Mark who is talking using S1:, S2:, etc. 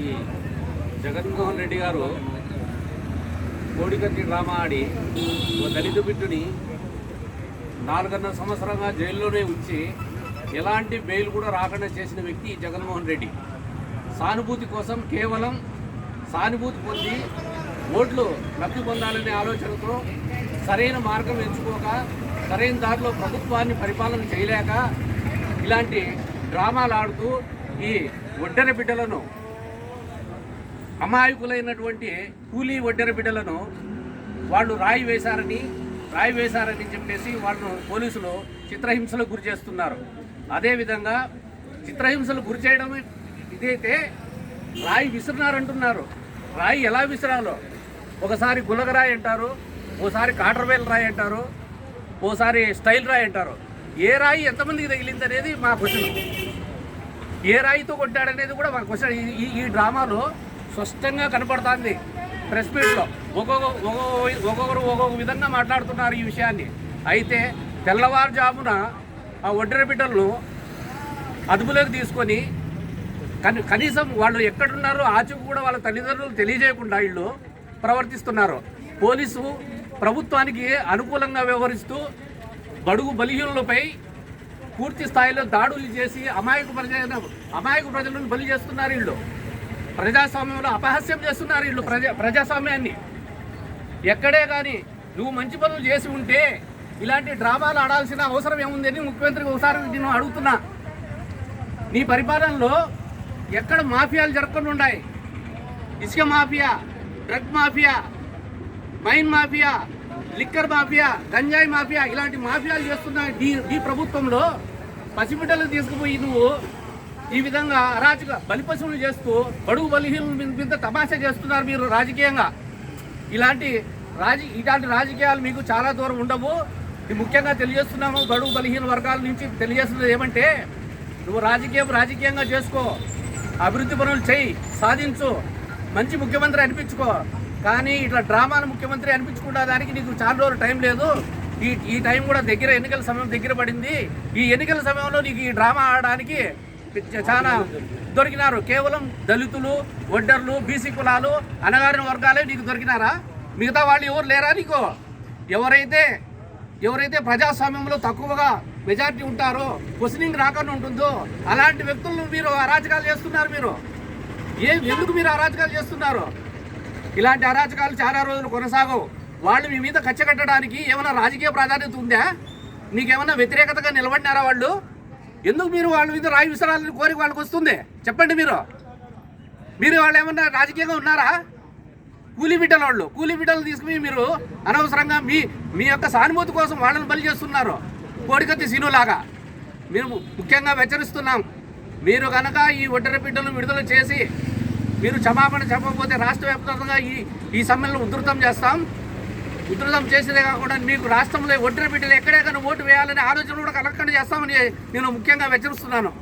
S1: ఈ జగన్మోహన్ రెడ్డి గారు కోడికత్తి డ్రామా ఆడి ఓ దళిత బిడ్డని నాలుగున్నర సంవత్సరంగా జైల్లోనే ఉంచి ఎలాంటి బెయిల్ కూడా రాకుండా చేసిన వ్యక్తి ఈ జగన్మోహన్ రెడ్డి. సానుభూతి కోసం కేవలం సానుభూతి పొంది ఓట్లు లబ్ధి పొందాలనే ఆలోచనతో సరైన మార్గం ఎంచుకోక సరైన దారిలో ప్రభుత్వాన్ని పరిపాలన చేయలేక ఇలాంటి డ్రామాలు ఆడుతూ ఈ ఒడ్డెర బిడ్డలను అమాయకులైనటువంటి కూలీ వడ్డెర బిడ్డలను వాళ్ళు రాయి వేశారని రాయి వేశారని చెప్పేసి వాళ్ళను పోలీసులు చిత్రహింసలకు గురి చేస్తున్నారు. అదేవిధంగా చిత్రహింసలు గురి చేయడం ఇదైతే రాయి విసిరినారంటున్నారు. రాయి ఎలా విసిరాలో? ఒకసారి గులగరాయి అంటారు ఓసారి కాటర్వేల్ రాయి అంటారు ఓసారి స్టైల్ రాయి అంటారు. ఏ రాయి ఎంతమందికి తగిలింది అనేది మా క్వశ్చన్. ఏ రాయితో కొట్టాడనేది కూడా మా క్వశ్చన్. ఈ ఈ డ్రామాలో స్పష్టంగా కనపడుతుంది ప్రెస్ మీట్లో. ఒక్కొక్క ఒక్కొక్క ఒక్కొక్కరు ఒక్కొక్క విధంగా మాట్లాడుతున్నారు ఈ విషయాన్ని. అయితే తెల్లవారుజామున ఆ ఒడ్డెర బిడ్డలను అదుపులోకి తీసుకొని కని కనీసం వాళ్ళు ఎక్కడున్నారో ఆచూకు కూడా వాళ్ళ తల్లిదండ్రులు తెలియజేయకుండా వీళ్ళు ప్రవర్తిస్తున్నారు. పోలీసు ప్రభుత్వానికి అనుకూలంగా వ్యవహరిస్తూ బడుగు బలిహీనులపై పూర్తి స్థాయిలో దాడులు చేసి అమాయక ప్రజలను అమాయక ప్రజలను బలి చేస్తున్నారు వీళ్ళు. ప్రజాస్వామ్యంలో అపహాస్యం చేస్తున్నారు వీళ్ళు ప్రజా ప్రజాస్వామ్యాన్ని. ఎక్కడే కానీ నువ్వు మంచి పనులు చేసి ఉంటే ఇలాంటి డ్రామాలు ఆడాల్సిన అవసరం ఏముందని ముఖ్యమంత్రికి ఒకసారి నేను అడుగుతున్నా. నీ పరిపాలనలో ఎక్కడ మాఫియాలు జరగకుండా ఉన్నాయి? ఇసుక mafia drug mafia mine mafia liquor mafia గంజాయి మాఫియా ఇలాంటి మాఫియాలు చేస్తున్న ఈ ఈ ప్రభుత్వంలో పసిబిడ్డలు తీసుకుపోయి నువ్వు ఈ విధంగా అరాచక బలిపశువులు చేస్తూ బడుగు బలిహీనుల మీద మీద తమాషా చేస్తున్నారు మీరు రాజకీయంగా. ఇలాంటి రాజ ఇలాంటి రాజకీయాలు మీకు చాలా దూరం ఉండవు. ఇది ముఖ్యంగా తెలియజేస్తున్నాము బడుగు బలహీన వర్గాల నుంచి తెలియజేస్తున్నది ఏమంటే నువ్వు రాజకీయం రాజకీయంగా చేసుకో అభివృద్ధి పనులు చేయి సాధించు మంచి ముఖ్యమంత్రి అనిపించుకో. కానీ ఇట్లా డ్రామాల ముఖ్యమంత్రి అనిపించుకున్న దానికి నీకు చాలా రోజులు టైం లేదు. ఈ ఈ టైం కూడా దగ్గర ఎన్నికల సమయం దగ్గర పడింది. ఈ ఎన్నికల సమయంలో నీకు ఈ డ్రామా ఆడడానికి చాలా దొరికినారు. కేవలం దళితులు ఒడ్డర్లు బీసీ కులాలు అనగారిన వర్గాలే నీకు దొరికినారా? మిగతా వాళ్ళు ఎవరు లేరా నీకు? ఎవరైతే ఎవరైతే ప్రజాస్వామ్యంలో తక్కువగా మెజారిటీ ఉంటారో క్వశ్చనింగ్ రాకుండా ఉంటుందో అలాంటి వ్యక్తులను మీరు అరాచకాలు చేస్తున్నారు మీరు. ఏ ఎందుకు మీరు అరాచకాలు చేస్తున్నారు? ఇలాంటి అరాచకాలు చాలా రోజులు కొనసాగవు. వాళ్ళు మీ మీద కచ్చ కట్టడానికి ఏమైనా రాజకీయ ప్రాధాన్యత ఉందా? మీకేమైనా వ్యతిరేకతగా నిలబడినారా వాళ్ళు? ఎందుకు మీరు వాళ్ళ మీద రాయి విసరాలని కోరిక వాళ్ళకి వస్తుంది? చెప్పండి మీరు. మీరు వాళ్ళు ఏమన్నా రాజకీయంగా ఉన్నారా? కూలీ బిడ్డల వాళ్ళు కూలీ బిడ్డలు తీసుకుని మీరు అనవసరంగా మీ మీ యొక్క సానుభూతి కోసం వాళ్ళని బలి చేస్తున్నారు. కోడికత్తి సీనులాగా. మీరు ముఖ్యంగా హెచ్చరిస్తున్నాం మీరు కనుక ఈ ఒడ్డర బిడ్డలు విడుదల చేసి మీరు క్షమాపణ చెప్పకపోతే రాష్ట్ర వ్యాప్తంగా ఈ ఈ సమ్మెలను ఉధృతం చేస్తాం. ఉధృతం చేసేదే కాకుండా మీకు రాష్ట్రంలో ఒడ్డర బిడ్డలు ఎక్కడే కానీ ఓటు వేయాలనే ఆలోచన కూడా కలగకుండా చేస్తామని నేను ముఖ్యంగా హెచ్చరిస్తున్నాను